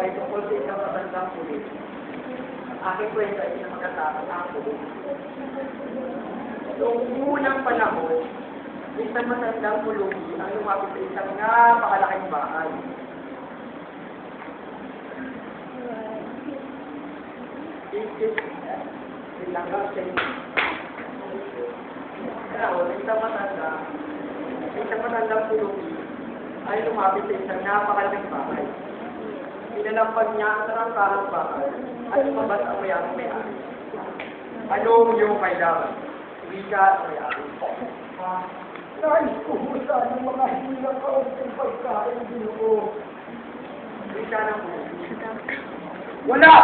ay tungkol sa isang matandang pulis. Ang aking kwento ay isang makatapos ang pulis. Noong unang panahon, isang matandang pulubi ang lumapit sa isang napakalaking bahay. Isis, nilanggap siya Pero, isang matanda, isang matandang pulubi ay lumapit sa isang napakalaking bahay. Pinalampag niya ang sarangkahang bahay at lumabas ang mayamang may-ari. Anong iyong kailangan? Wika at may-ari. Nais ko po sana mga hilang kaunting pagkain dito. Wika ng pulubi. Wala!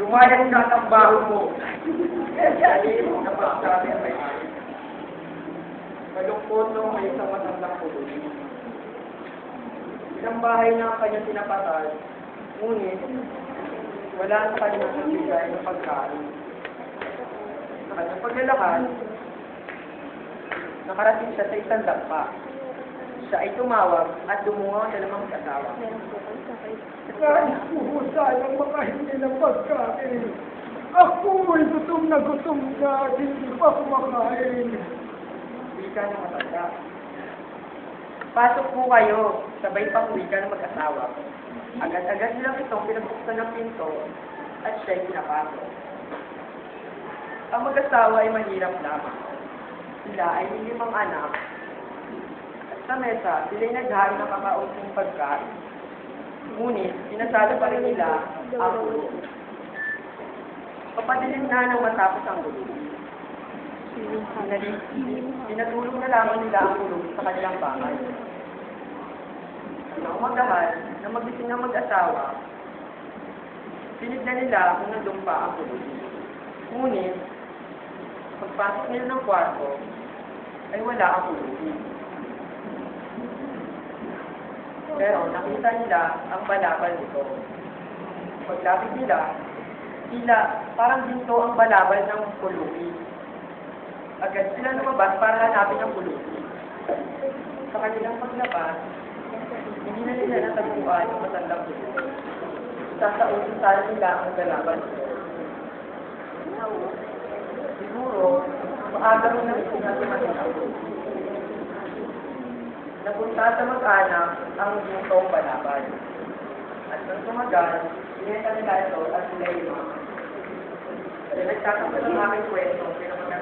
Lumayas ka ang baho mo. Dali mo na pagsabi ang may-ari. Malungkot nung may isang matandang pulubi. Isang bahay na ang kanyang tinapatay, ngunit wala sa kanyang magbigay ng pagkain. Sa kanyang paglalakad, nakarating siya sa isang dampa. Siya ay tumawag at dumungaw sa lamang asawa. Nais ko po sana mga hilang pagkain. Ako'y gutom na gutom na, hindi pa kumakain. Wika ng matanda. Pasok po kayo, sabay pang wika ng mag-asawa. Agad-agad nilang itong pinabuksan ng pinto at siya'y pinapasok. Ang mag-asawa ay mahirap lamang. Sila ay limang anak. At sa mesa, sila'y naghari ng kakaunting pagkain. Ngunit, pinasada pa rin nila ang ulo. Papadilim na nang matapos ang ulo. Pinatulong na lamang nila ang ulong sa kanilang bahay. Ang umagahan na magising ng mag-asawa, pinignan nila kung nandun pa ang ulong. Ngunit, pagpasok nila ng kwarto, ay wala ang ulong. Pero nakita nila ang balabal nito. Paglapit nila, tila parang ginto ang balabal ng pulubi. Agad sila lumabas para hanapin ang pulubi. Sa kanilang paglabas, hindi na nila natagpuan ang matandang pulubi. Sasausin sana nila ang galaban. Siguro, maaga rin ang sinasimasin Napunta sa mag-anak ang gintong balaban. At nang tumagal, binenta nila ito at sila yung mga. Nagtatapos ang aming kwento, pinapagkatapos.